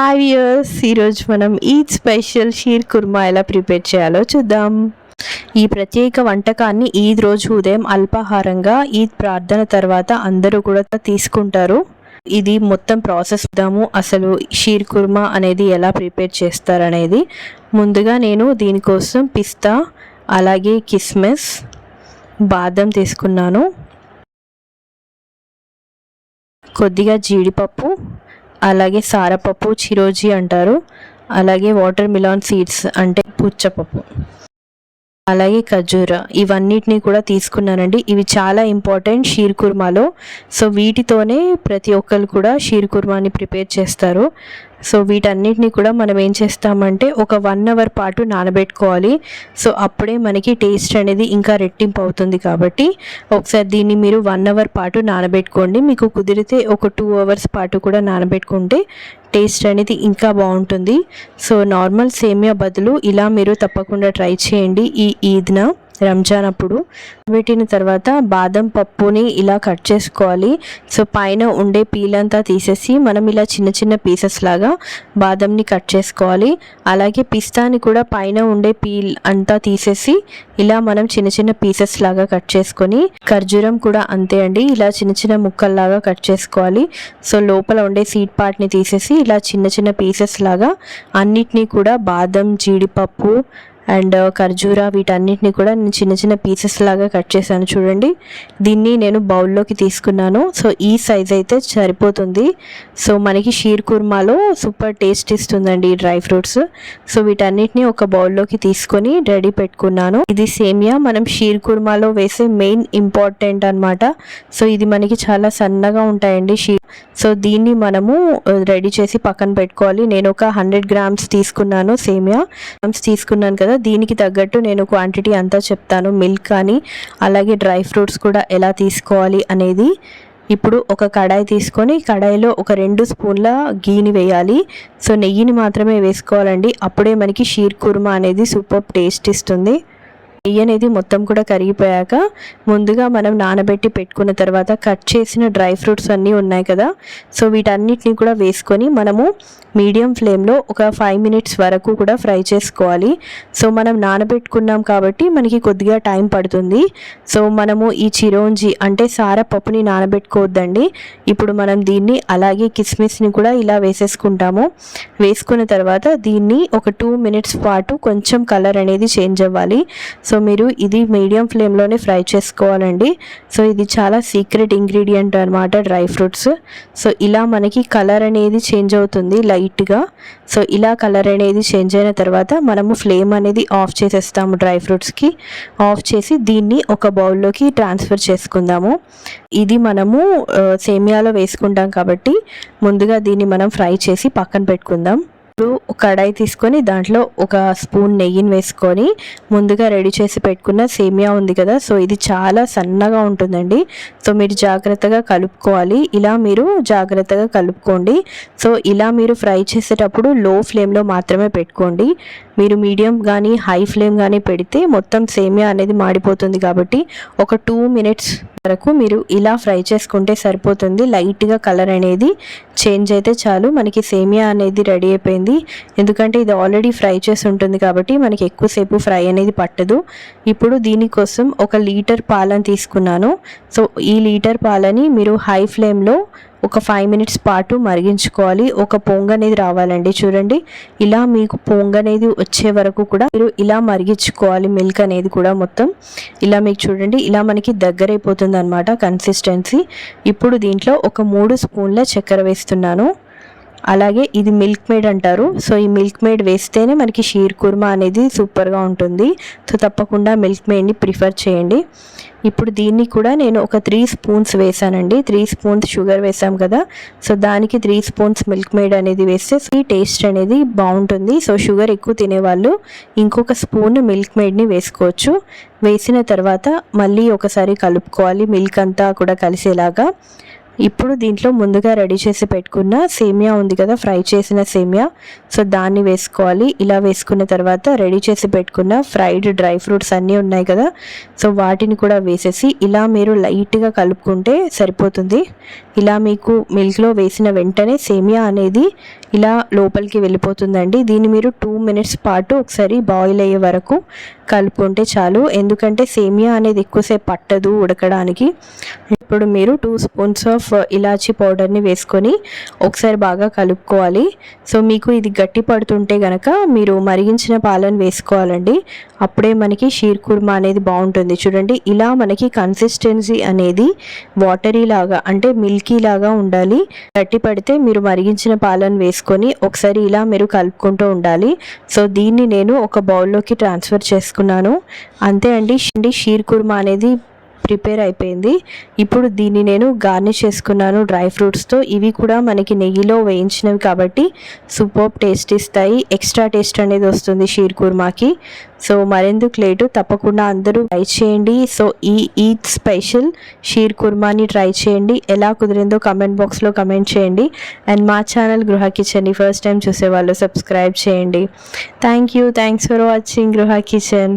Hi years ఈరోజు మనం Eid special shear kurma ఎలా ప్రిపేర్ చేయాలో చూద్దాం. ఈ ప్రత్యేక వంటకాన్ని ఈద్ రోజు ఉదయం అల్పాహారంగా ఈద్ ప్రార్థన తర్వాత అందరూ కూడా తీసుకుంటారు. ఇది మొత్తం ప్రాసెస్ దాము అసలు షీర్ కుర్మా అనేది ఎలా ప్రిపేర్ చేస్తారనేది. ముందుగా నేను దీనికోసం పిస్తా అలాగే కిస్మిస్ బాదం తీసుకున్నాను. కొద్దిగా జీడిపప్పు అలాగే సారపప్పు చిరోజీ అంటారు. అలాగే వాటర్ మిలాన్ సీడ్స్ అంటే పుచ్చపప్పు. అలాగే ఖజూర ఇవన్నిటిని కూడా తీసుకున్నానండి. ఇవి చాలా ఇంపార్టెంట్ షీర్ కుర్మాలో. సో వీటితోనే ప్రతి ఒక్కరు కూడా షీర్ కుర్మాని ప్రిపేర్ చేస్తారు. సో వీటన్నిటిని కూడా మనం ఏం చేస్తామంటే ఒక వన్ అవర్ పాటు నానబెట్టుకోవాలి. సో అప్పుడే మనకి టేస్ట్ అనేది ఇంకా రెట్టింపు అవుతుంది కాబట్టి ఒకసారి దీన్ని మీరు వన్ అవర్ పాటు నానబెట్టుకోండి. మీకు కుదిరితే ఒక టూ అవర్స్ పాటు కూడా నానబెట్టుకుంటే టేస్ట్ అనేది ఇంకా బాగుంటుంది. సో నార్మల్ సేమియా బదులు ఇలా మీరు తప్పకుండా ట్రై చేయండి ఈ ఈద్న. రంజాన్ అప్పుడు వీటిని తర్వాత బాదం పప్పుని ఇలా కట్ చేసుకోవాలి. సో పైన ఉండే పీల్ అంతా తీసేసి మనం ఇలా చిన్న చిన్న పీసెస్ లాగా బాదంని కట్ చేసుకోవాలి. అలాగే పిస్తాని కూడా పైన ఉండే పీల్ అంతా తీసేసి ఇలా మనం చిన్న చిన్న పీసెస్ లాగా కట్ చేసుకొని ఖర్జూరం కూడా అంతే అండి. ఇలా చిన్న చిన్న ముక్కల్లాగా కట్ చేసుకోవాలి. సో లోపల ఉండే సీడ్ పార్ట్ని తీసేసి ఇలా చిన్న చిన్న పీసెస్ లాగా అన్నిటినీ కూడా బాదం జీడిపప్పు అండ్ ఖర్జూరా వీటన్నిటిని కూడా నేను చిన్న చిన్న పీసెస్ లాగా కట్ చేశాను చూడండి. దీన్ని నేను బౌల్లోకి తీసుకున్నాను. సో ఈ సైజ్ అయితే సరిపోతుంది. సో మనకి షీర్ కుర్మాలో సూపర్ టేస్ట్ ఇస్తుందండి ఈ డ్రై ఫ్రూట్స్. సో వీటన్నిటిని ఒక బౌల్లోకి తీసుకొని రెడీ పెట్టుకున్నాను. ఇది సేమియా. మనం షీర్ కుర్మాలో వేసే మెయిన్ ఇంపార్టెంట్ అనమాట సో ఇది మనకి చాలా సన్నగా ఉంటాయండి షీర్ సో దీన్ని మనము రెడీ చేసి పక్కన పెట్టుకోవాలి. నేను ఒక హండ్రెడ్ గ్రామ్స్ తీసుకున్నాను సేమియా. గ్రామ్స్ తీసుకున్నాను కదా దీనికి తగ్గట్టు నేను క్వాంటిటీ అంతా చెప్తాను. మిల్క్ కానీ అలాగే డ్రై ఫ్రూట్స్ కూడా ఎలా తీసుకోవాలి అనేది ఇప్పుడు ఒక కడాయి తీసుకొని కడాయిలో ఒక రెండు స్పూన్ల గీని వేయాలి. సో నెయ్యిని మాత్రమే వేసుకోవాలండి. అప్పుడే మనకి షీర్ కుర్మా అనేది సూపర్ టేస్ట్ ఇస్తుంది. నెయ్యి అనేది మొత్తం కూడా కరిగిపోయాక ముందుగా మనం నానబెట్టి పెట్టుకున్న తర్వాత కట్ చేసిన డ్రై ఫ్రూట్స్ అన్నీ ఉన్నాయి కదా. సో వీటన్నిటిని కూడా వేసుకొని మనము మీడియం ఫ్లేమ్లో ఒక ఫైవ్ మినిట్స్ వరకు కూడా ఫ్రై చేసుకోవాలి. సో మనం నానబెట్టుకున్నాం కాబట్టి మనకి కొద్దిగా టైం పడుతుంది. సో మనము ఈ చిరోంజి అంటే సారపప్పుని నానబెట్టుకోవద్దండి. ఇప్పుడు మనం దీన్ని అలాగే కిస్మిస్ని కూడా ఇలా వేసేసుకుంటాము. వేసుకున్న తర్వాత దీన్ని ఒక టూ మినిట్స్ పాటు కొంచెం కలర్ అనేది చేంజ్ అవ్వాలి. సో మీరు ఇది మీడియం ఫ్లేమ్లోనే ఫ్రై చేసుకోవాలండి. సో ఇది చాలా సీక్రెట్ ఇంగ్రీడియంట్ అనమాట డ్రై ఫ్రూట్స్. సో ఇలా మనకి కలర్ అనేది చేంజ్ అవుతుంది లైట్గా సో ఇలా కలర్ అనేది చేంజ్ అయిన తర్వాత మనము ఫ్లేమ్ అనేది ఆఫ్ చేసేస్తాము డ్రై ఫ్రూట్స్కి ఆఫ్ చేసి దీన్ని ఒక బౌల్లోకి ట్రాన్స్ఫర్ చేసుకుందాము. ఇది మనము సేమియాలో వేసుకుంటాం కాబట్టి ముందుగా దీన్ని మనం ఫ్రై చేసి పక్కన పెట్టుకుందాం. ఇప్పుడు కడాయి తీసుకొని దాంట్లో ఒక స్పూన్ నెయ్యిని వేసుకొని ముందుగా రెడీ చేసి పెట్టుకున్న సేమియా ఉంది కదా సో ఇది చాలా సన్నగా ఉంటుందండి. సో మీరు జాగ్రత్తగా కలుపుకోవాలి. ఇలా మీరు జాగ్రత్తగా కలుపుకోండి. సో ఇలా మీరు ఫ్రై చేసేటప్పుడు లో ఫ్లేమ్లో మాత్రమే పెట్టుకోండి. మీరు మీడియం కానీ హై ఫ్లేమ్ కానీ పెడితే మొత్తం సేమియా అనేది మాడిపోతుంది కాబట్టి ఒక టూ మినిట్స్ వరకు మీరు ఇలా ఫ్రై చేసుకుంటే సరిపోతుంది. లైట్గా కలర్ అనేది చేంజ్ అయితే చాలు. మనకి సేమియా అనేది రెడీ అయిపోయింది. ఎందుకంటే ఇది ఆల్రెడీ ఫ్రై చేసి ఉంటుంది కాబట్టి మనకి ఎక్కువసేపు ఫ్రై అనేది పట్టదు. ఇప్పుడు దీనికోసం ఒక లీటర్ పాలను తీసుకున్నాను. సో ఈ లీటర్ పాలని మీరు హై ఫ్లేమ్లో ఒక ఫైవ్ మినిట్స్ పాటు మరిగించుకోవాలి. ఒక పొంగ అనేది రావాలండి చూడండి. ఇలా మీకు పొంగ అనేది వచ్చే వరకు కూడా మీరు ఇలా మరిగించుకోవాలి మిల్క్ అనేది కూడా మొత్తం. ఇలా మీకు చూడండి ఇలా మనకి దగ్గర అయిపోతుంది అనమాట కన్సిస్టెన్సీ ఇప్పుడు దీంట్లో ఒక మూడు స్పూన్ల చక్కెర వేస్తున్నాను. అలాగే ఇది మిల్క్ మేడ్ అంటారు. సో ఈ మిల్క్ మేడ్ వేస్తేనే మనకి షీర్ కుర్మా అనేది సూపర్గా ఉంటుంది. సో తప్పకుండా మిల్క్ మేడ్ని ప్రిఫర్ చేయండి. ఇప్పుడు దీన్ని కూడా నేను ఒక త్రీ స్పూన్స్ వేసానండి త్రీ స్పూన్స్ షుగర్ వేసాం కదా. సో దానికి త్రీ స్పూన్స్ మిల్క్ మేడ్ అనేది వేస్తే ఈ టేస్ట్ అనేది బాగుంటుంది. సో షుగర్ ఎక్కువ తినేవాళ్ళు ఇంకొక స్పూన్ మిల్క్ మేడ్ని వేసుకోవచ్చు. వేసిన తర్వాత మళ్ళీ ఒకసారి కలుపుకోవాలి. మిల్క్ అంతా కూడా కలిసేలాగా. ఇప్పుడు దీంట్లో ముందుగా రెడీ చేసి పెట్టుకున్న సేమియా ఉంది కదా ఫ్రై చేసిన సేమియా. సో దాన్ని వేసుకోవాలి. ఇలా వేసుకున్న తర్వాత రెడీ చేసి పెట్టుకున్న ఫ్రైడ్ డ్రై ఫ్రూట్స్ అన్నీ ఉన్నాయి కదా. సో వాటిని కూడా వేసేసి ఇలా మీరు లైట్గా కలుపుకుంటే సరిపోతుంది. ఇలా మీకు మిల్క్లో వేసిన వెంటనే సేమియా అనేది ఇలా లోపలికి వెళ్ళిపోతుందండి. దీన్ని మీరు టూ మినిట్స్ పాటు ఒకసారి బాయిల్ అయ్యే వరకు కలుపుకుంటే చాలు. ఎందుకంటే సేమియా అనేది ఎక్కువసేపు పట్టదు ఉడకడానికి. ఇప్పుడు మీరు టూ స్పూన్స్ ఆఫ్ ఇలాచీ పౌడర్ని వేసుకొని ఒకసారి బాగా కలుపుకోవాలి. సో మీకు ఇది గట్టి పడుతుంటే గనక మీరు మరిగించిన పాలను వేసుకోవాలండి. అప్పుడే మనకి షీర్ కుర్మా అనేది బాగుంటుంది. చూడండి ఇలా మనకి కన్సిస్టెన్సీ అనేది వాటరీ లాగా అంటే మిల్కీ లాగా ఉండాలి. గట్టి పడితే మీరు మరిగించిన పాలను వేసుకొని ఒకసారి ఇలా మీరు కలుపుకుంటూ ఉండాలి. సో దీన్ని నేను ఒక బౌల్లోకి ట్రాన్స్ఫర్ చేసుకున్నాను. అంతే అండి షీర్ కుర్మా అనేది ప్రిపేర్ అయిపోయింది. ఇప్పుడు దీన్ని నేను గార్నిష్ చేసుకున్నాను డ్రై ఫ్రూట్స్తో. ఇవి కూడా మనకి నెయ్యిలో వేయించినవి కాబట్టి సూపర్ టేస్ట్ ఇస్తాయి. ఎక్స్ట్రా టేస్ట్ అనేది వస్తుంది షీర్ కుర్మాకి. సో మరెందుకు లేటు తప్పకుండా అందరూ ట్రై చేయండి. సో ఈ ఈద్ స్పెషల్ షీర్ కుర్మాని ట్రై చేయండి. ఎలా కుదిరిందో కమెంట్ బాక్స్లో కమెంట్ చేయండి. అండ్ మా ఛానల్ గృహ కిచెన్ని ఫస్ట్ టైం చూసేవాళ్ళు సబ్స్క్రైబ్ చేయండి. Thank you. Thanks for watching Gruha kitchen.